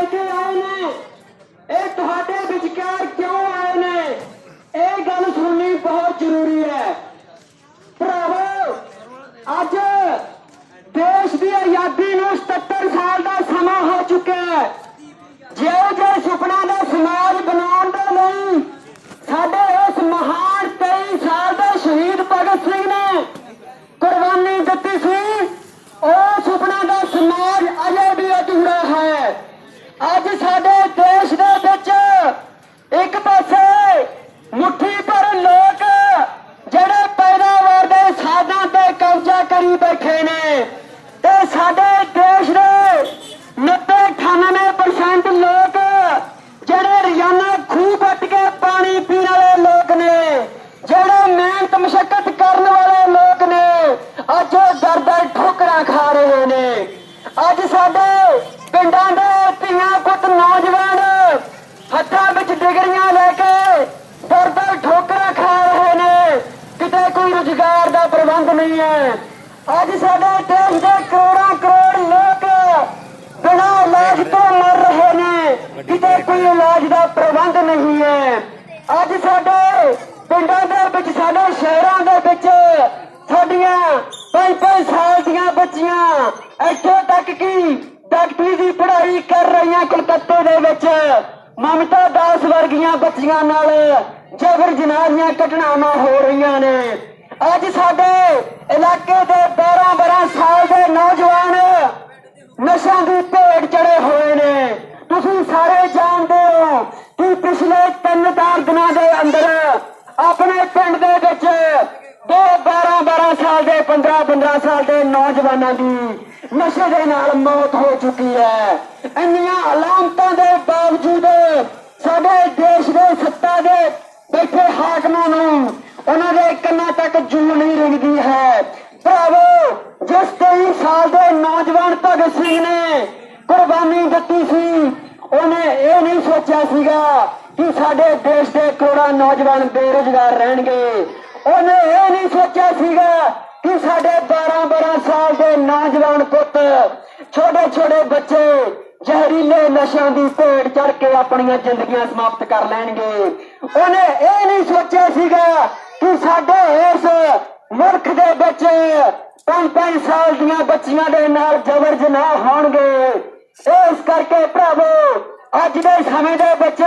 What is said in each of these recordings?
ਲੈ ਕੇ ਆਏ ਨੇ। ਇਹ ਤੁਹਾਡੇ ਵਿਚਕਾਰ ਕਿਉਂ ਆਏ ਨੇ ਇਹ ਗੱਲ ਸੁਣਨੀ ਬਹੁਤ ਜ਼ਰੂਰੀ ਹੈ ਭਰਾਵੋ ਅੱਜ ਦੇਸ਼ ਦੀ ਆਜ਼ਾਦੀ ਨੂੰ 77 ਸਾਲ ਦਾ ਸਮਾਂ ਹੋ ਚੁੱਕਿਆ ਹੈ ਜਿਹੋ ਜਿਹੇ ਸੁਪਨਾ ਦਾ ਸਮਾਜ ਬਣਾਉਣ ਦੇ ਲਈ ਸਾਡੇ ਇਸ ਮਹਾਨ 23 ਸਾਲ ਦੇ ਸ਼ਹੀਦ ਭਗਤ ਸਿੰਘ ਨੇ ਕੁਰਬਾਨੀ ਦਿੱਤੀ ਸੀ ਉਹ ਸੁਪਨਾ ਦਾ ਸਮਾਜ ਅਜੇ ਵੀ ਅਧੂਰਾ ਹੈ ਅੱਜ ਸਾਡੇ ਦੇਸ਼ ਦੇ ਵਿੱਚ ਇੱਕ ਪਾਸੇ ਮੁੱਠੀ ਭਰ ਲੋਕ ਜਿਹੜੇ ਪੈਦਾਵਾਰ ਦੇ ਸਾਧਾਂ ਤੇ ਕਬਜ਼ਾ ਕਰੀ ਬੈਠੇ ਨੇ ਤੇ ਸਾਡੇ ਦੇਸ਼ ਦੇ 90-98% ਲੋਕ ਜਿਹੜੇ ਰੋਜ਼ਾਨਾ ਖੂਹ ਪੱਟ ਕੇ ਪਾਣੀ ਪੀਣ ਵਾਲੇ ਲੋਕ ਨੇ ਜਿਹੜੇ ਮਿਹਨਤ ਮਸ਼ੱਕਤ ਕਰਨ ਵਾਲੇ ਲੋਕ ਨੇ ਅੱਜ ਉਹ ਦਰ-ਦਰ ਠੋਕਰਾਂ ਖਾ ਰਹੇ ਨੇ ਅੱਜ ਸਾਡੇ ਪਿੰਡਾਂ ਦੇ ਧੀਆਂ ਪੁੱਤ ਨੌਜਵਾਨ ਹੱਥਾਂ ਵਿੱਚ ਡਿਗਰੀਆਂ ਲੈ ਕੇ ਦਰ-ਦਰ ਠੋਕਰਾਂ ਖਾ ਰਹੇ ਨੇ ਕਿਤੇ ਕੋਈ ਰੁਜ਼ਗਾਰ ਦਾ ਪ੍ਰਬੰਧ ਨਹੀਂ ਹੈ। ਅੱਜ ਸਾਡੇ ਦੇਸ਼ ਦੇ ਕਰੋੜਾਂ ਕਰੋੜ ਲੋਕ ਬਿਨਾਂ ਇਲਾਜ ਤੋਂ ਮਰ ਰਹੇ ਨੇ। ਕਿਤੇ ਕੋਈ ਇਲਾਜ ਦਾ ਪ੍ਰਬੰਧ ਨਹੀਂ ਹੈ। ਅੱਜ ਸਾਡੇ ਪਿੰਡਾਂ ਦੇ ਵਿੱਚ, ਸਾਡੇ ਸ਼ਹਿਰਾਂ ਦੇ ਵਿੱਚ ਸਾਡੀਆਂ ਪੰਜ ਪੰਜ ਸਾਲ ਦੀਆਂ ਬੱਚੀਆਂ ਇੱਥੋਂ ਤੱਕ ਕਿ ਡਾਕਟਰੀ ਦੀ ਪੜ੍ਹਾਈ ਕਰ ਰਹੀਆਂ ਕਲਕੱਤੇ ਦੇ ਵਿੱਚ। ਮਮਤਾ ਦਾਸ ਵਰਗੀਆਂ ਬੱਚੀਆਂ ਨਾਲ ਜਬਰ ਜਨਾਹੀਆਂ ਘਟਨਾਵਾਂ ਹੋ ਰਹੀਆਂ ਨੇ। ਅੱਜ ਸਾਡੇ ਇਲਾਕੇ ਦੇ 12 12 ਸਾਲ ਦੇ ਨੌਜਵਾਨ ਨਸ਼ਿਆਂ ਦੀ ਭੇਟ ਚੜੇ ਹੋਏ ਨੇ। ਤੁਸੀਂ ਸਾਰੇ ਜਾਣਦੇ ਹੋ ਕਿ ਪਿਛਲੇ ਤਿੰਨ ਚਾਰ ਦਿਨਾਂ ਦੇ ਅੰਦਰ ਆਪਣੇ ਪਿੰਡ ਦੇ ਵਿੱਚ ਦੋ 12 12 ਸਾਲ ਦੇ 15 15 ਸਾਲ ਦੇ ਨੌਜਵਾਨਾਂ ਦੀ ਨਸ਼ੇ ਦੇ ਨਾਲ ਮੌਤ ਹੋ ਚੁੱਕੀ ਹੈ। ਇੰਨੀਆਂ ਅਲਾਮਤਾਂ ਦੇ ਬਾਵਜੂਦ ਸਾਡੇ ਦੇਸ਼ ਦੇ ਸੱਤਾ ਦੇ ਬੈਠੇ ਹਾਕਮਾਂ ਨੂੰ ਉਹਨਾਂ ਦੇ ਕੰਨਾਂ ਤੱਕ ਜੂ ਨਹੀਂ ਰਿੰਗਦੀ ਹੈ ਭਰਾਵੋ ਜਿਸ 23 ਸਾਲ ਦੇ ਨੌਜਵਾਨ ਭਗਤ ਸਿੰਘ ਨੇ ਕੁਰਬਾਨੀ ਦਿੱਤੀ ਸੀ। ਉਹਨੇ ਇਹ ਨਹੀਂ ਸੋਚਿਆ ਸੀਗਾ ਕਿ ਸਾਡੇ ਦੇਸ਼ ਦੇ ਕਰੋੜਾਂ ਨੌਜਵਾਨ ਬੇਰੁਜ਼ਗਾਰ ਰਹਿਣਗੇ। ਉਹਨੇ ਇਹ ਨਹੀਂ ਸੋਚਿਆ ਸੀਗਾ ਕਿ ਸਾਡੇ 12 12 ਸਾਲ ਦੇ ਨੌਜਵਾਨ ਪੁੱਤ, ਛੋਟੇ ਛੋਟੇ ਬੱਚੇ ਜ਼ਹਿਰੀਲੇ ਨਸ਼ਿਆਂ ਦੀ ਭੇਟ ਚੜ ਕੇ ਆਪਣੀਆਂ ਜ਼ਿੰਦਗੀਆਂ ਸਮਾਪਤ ਕਰ ਲੈਣਗੇ। ਉਹਨੇ ਇਹ ਨਹੀਂ ਸੋਚਿਆ ਸੀਗਾ ਕਿ ਸਾਡੇ ਇਸ ਮੁਲਕ ਦੇ ਵਿੱਚ ਪੰਜ ਪੰਜ ਸਾਲ ਦੀਆਂ ਬੱਚੀਆਂ ਦੇ ਨਾਲ ਜ਼ਬਰ ਜਨਾਹ ਹੋਣਗੇ। ਇਸ ਕਰਕੇ ਭਰਾਵੋ, ਅੱਜ ਦੇ ਸਮੇਂ ਦੇ ਵਿੱਚ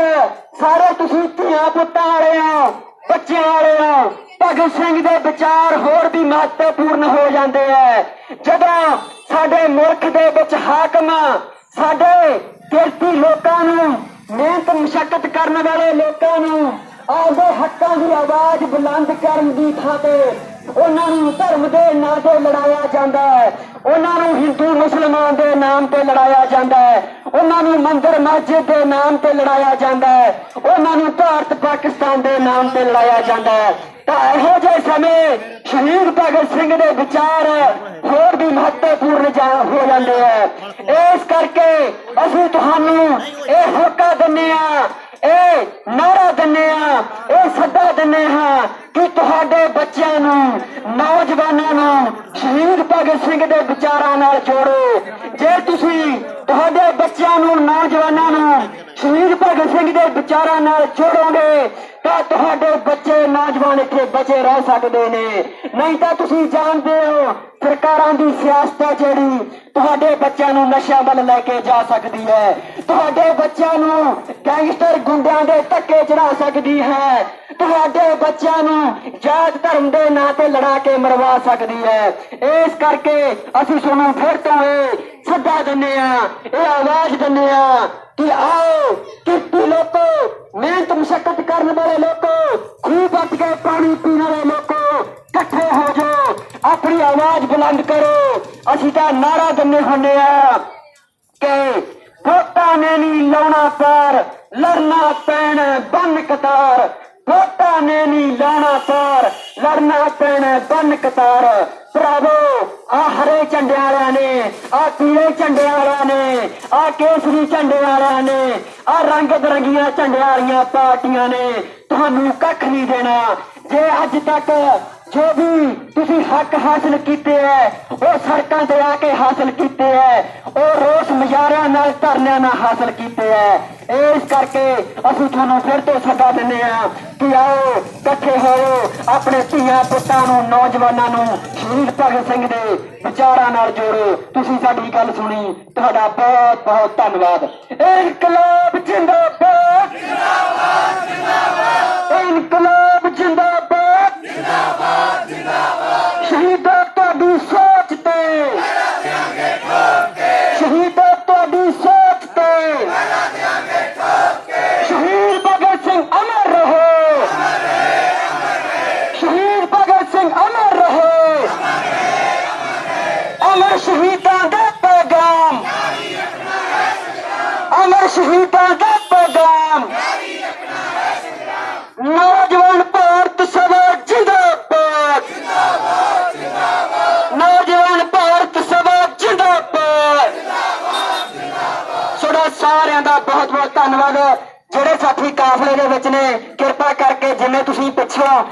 ਸਾਰੇ ਤੁਸੀਂ ਧੀਆਂ ਪੁੱਤਾਂ ਵਾਲੇ ਹੋ, ਬੱਚਿਆਂ ਵਾਲੇ ਹੋ, ਭਗਤ ਸਿੰਘ ਦੇ ਵਿਚਾਰ ਹੋਰ ਵੀ ਮਹੱਤਵਪੂਰਨ ਹੋ ਜਾਂਦੇ ਹੈ ਜਦੋਂ ਸਾਡੇ ਮੁਲਕ ਦੇ ਵਿੱਚ ਹਾਕਮ ਸਾਡੇ ਕਿਰਤੀ ਲੋਕਾਂ ਨੂੰ ਮਿਹਨਤ ਮਸ਼ੱਕਤ ਕਰਨ ਵਾਲੇ ਲੋਕਾਂ ਨੂੰ ਆਪਦੇ ਹੱਕਾਂ ਦੀ ਆਵਾਜ਼ ਬੁਲੰਦ ਕਰਨ ਦੀ ਥਾਂ ਤੇ ਉਹਨਾਂ ਨੂੰ ਧਰਮ ਦੇ ਨਾਂ ਤੇ ਲੜਾਇਆ ਜਾਂਦਾ ਹੈ। ਉਹਨਾਂ ਨੂੰ ਹਿੰਦੂ, ਮੁਸਲਮਾਨ ਦੇ ਨਾਮ ਤੇ ਲੜਾਇਆ ਜਾਂਦਾ ਹੈ। ਉਹਨਾਂ ਨੂੰ ਮੰਦਿਰ, ਮਸਜਿਦ ਦੇ ਨਾਮ ਤੇ ਲੜਾਇਆ ਜਾਂਦਾ ਹੈ। ਉਹਨਾਂ ਨੂੰ ਭਾਰਤ, ਪਾਕਿਸਤਾਨ ਦੇ ਨਾਮ ਤੇ ਲੜਾਇਆ ਜਾਂਦਾ ਹੈ। ਤਾਂ ਇਹੋ ਜਿਹੇ ਸਮੇਂ ਸ਼ਹੀਦ ਭਗਤ ਸਿੰਘ ਦੇ ਵਿਚਾਰ ਹੋਰ ਵੀ ਮਹੱਤਵਪੂਰਨ ਹੋ ਜਾਂਦੇ ਹੈ। ਇਸ ਕਰਕੇ ਅਸੀਂ ਤੁਹਾਨੂੰ ਇਹ ਹੋਕਾ ਦਿੰਨੇ ਆ ਇਹ ਨਾਰਾ ਦਿੰਨੇ ਆ ਇਹ ਸੱਦਾ ਦਿੰਨੇ ਹਾਂ ਕਿ ਤੁਹਾਡੇ ਬੱਚਿਆਂ ਨੂੰ ਨੌਜਵਾਨਾਂ ਨੂੰ ਸ਼ਹੀਦ ਭਗਤ ਸਿੰਘ ਦੇ ਵਿਚਾਰਾਂ ਨਾਲ ਜੋੜੋ। ਜੇ ਤੁਸੀਂ ਤੁਹਾਡੇ ਬੱਚਿਆਂ ਨੂੰ, ਨੌਜਵਾਨਾਂ ਨੂੰ ਸ਼ਹੀਦ ਭਗਤ ਸਿੰਘ ਦੇ ਵਿਚਾਰਾਂ ਨਾਲ ਜੋੜੋਗੇ, ਤਾਂ ਤੁਹਾਡੇ ਬੱਚੇ ਨੌਜਵਾਨ ਇੱਥੇ ਬਚੇ ਰਹਿ ਸਕਦੇ ਨੇ। ਨਹੀਂ ਤਾਂ ਤੁਸੀਂ ਜਾਣਦੇ ਹੋ, ਸਰਕਾਰਾਂ ਦੀ ਸਿਆਸਤ ਹੈ ਜਿਹੜੀ ਤੁਹਾਡੇ ਬੱਚਿਆਂ ਨੂੰ ਨਸ਼ਿਆਂ ਵੱਲ ਲੈ ਕੇ ਜਾ ਸਕਦੀ ਹੈ। ਤੁਹਾਡੇ ਬੱਚਿਆਂ ਨੂੰ ਗੈਂਗਸਟਰ ਗੁੰਡਿਆਂ ਦੇ ਧੱਕੇ ਚੜਾ ਸਕਦੀ ਹੈ। ਤੁਹਾਡੇ ਬੱਚਿਆਂ ਨੂੰ ਜਾਤ ਧਰਮ ਦੇ ਨਾਂ ਤੇ ਲੜਾ ਕੇ ਮਰਵਾ ਸਕਦੀ ਹੈ। ਇਸ ਕਰਕੇ ਅਸੀਂ ਤੁਹਾਨੂੰ ਫਿਰ ਤੋਂ ਇਹ ਸੱਦਾ ਦਿੰਨੇ ਆ ਇਹ ਆਵਾਜ਼ ਦਿੰਨੇ ਆ ਕਿ ਆਓ ਕਿਰਤੀ ਲੋਕੋ, ਮਿਹਨਤ ਮਸ਼ੱਕਤ ਕਰਨ ਵਾਲੇ ਲੋਕੋ, ਖੂਹ ਪੱਟ ਕੇ ਪਾਣੀ ਪੀਣ ਵਾਲੇ ਲੋਕੋ, ਇਕੱਠੇ ਹੋ ਜਾਓ, ਆਪਣੀ ਆਵਾਜ਼ ਬੁਲੰਦ ਕਰੋ। ਅਸੀਂ ਤਾਂ ਨਾਰਾ ਦਿੰਨੇ ਹੁੰਨੇ ਆ ਕਿ ਵੋਟਾਂ ਨੇ ਨਹੀਂ ਲਾਉਣਾ ਪਾਰ, ਲੜਨਾ ਪੈਣਾ ਬੰਨ ਕਤਾਰ। ਵੋਟਾਂ ਨੇ ਨਹੀਂ ਲਾਉਣਾ ਪਾਰ ਲੜਨਾ ਪੈਣਾ ਬੰਨ ਕਤਾਰ ਭਰਾਵੋ, ਆ ਹਰੇ ਝੰਡੇ ਵਾਲਿਆਂ ਨੇ, ਆ ਪੀਲੇ ਝੰਡੇ ਵਾਲਿਆਂ ਨੇ, ਆ ਕੇਸਰੀ ਝੰਡੇ ਵਾਲਿਆਂ ਨੇ, ਆ ਰੰਗ ਬਰੰਗੀਆਂ ਝੰਡੇ ਵਾਲੀਆਂ ਪਾਰਟੀਆਂ ਨੇ, ਤੁਹਾਨੂੰ ਕੱਖ ਨਹੀਂ ਦੇਣਾ। ਜੇ ਅੱਜ ਤੱਕ ਜੋ ਵੀ ਤੁਸੀਂ ਹੱਕ ਹਾਸਲ ਕੀਤੇ ਹੈ ਉਹ ਸੜਕਾਂ ਤੇ ਆ ਕੇ ਹਾਸਲ ਕੀਤੇ ਹੈ ਉਹ ਰੋਸ ਮੁਜ਼ਾਰਿਆਂ ਨਾਲ ਧਰਨਿਆਂ ਨਾਲ ਹਾਸਲ ਕੀਤੇ ਐ। ਇਸ ਕਰਕੇ ਅਸੀਂ ਤੁਹਾਨੂੰ ਫਿਰ ਤੋਂ ਸੱਦਾ ਦਿੰਦੇ ਆ ਕਿ ਆਓ, ਇਕੱਠੇ ਹੋਵੋ, ਆਪਣੇ ਧੀਆਂ ਪੁੱਤਾਂ ਨੂੰ, ਨੌਜਵਾਨਾਂ ਨੂੰ ਸ਼ਹੀਦ ਭਗਤ ਸਿੰਘ ਦੇ ਵਿਚਾਰਾਂ ਨਾਲ ਜੋੜੋ। ਤੁਸੀਂ ਸਾਡੀ ਗੱਲ ਸੁਣੀ, ਤੁਹਾਡਾ ਬਹੁਤ ਬਹੁਤ ਧੰਨਵਾਦ। ਇਨਕਲਾਬ ਜਿੰਦਾਬਾਦ। ਜਿੰਦਾਬਾਦ ਜਿੰਦਾਬਾਦ। ਇਨਕਲਾਬ ਜਿੰਦਾਬਾਦ ਜਿੰਦਾਬਾਦ ਜਿੰਦਾਬਾਦ ਸ਼ਹੀਦਾਂ ਤੁਹਾਡੀ ਸੋਚ ਤੇ ਸ਼ਹੀਦਾਂ ਤੁਹਾਡੀ ਸੋਚ ਤੇ ਸ਼ਹੀਦ ਭਗਤ ਸਿੰਘ ਅਮਰ ਰਹੋ ਸ਼ਹੀਦ ਭਗਤ ਸਿੰਘ ਅਮਰ ਰਹੋ ਅਮਰ ਸ਼ਹੀਦਾਂ ਦਾ ਪੈਗਾਮ ਅਮਰ ਸ਼ਹੀਦਾਂ ਦਾ ਪੈਗਾਮ ਨੌਜਵਾਨ ਭਾਰਤ ਸਭਾ ਜਿੰਦਾਬਾਦ। ਨੌਜਵਾਨ ਭਾਰਤ ਸਭਾ ਜਿੰਦਾਬਾਦ। ਤੁਹਾਡਾ ਸਾਰਿਆਂ ਦਾ ਬਹੁਤ ਬਹੁਤ ਧੰਨਵਾਦ। ਜਿਹੜੇ ਸਾਥੀ ਕਾਫਲੇ ਦੇ ਵਿੱਚ ਨੇ, ਕਿਰਪਾ ਕਰਕੇ ਜਿਵੇਂ ਤੁਸੀਂ ਪਿੱਛੋਂ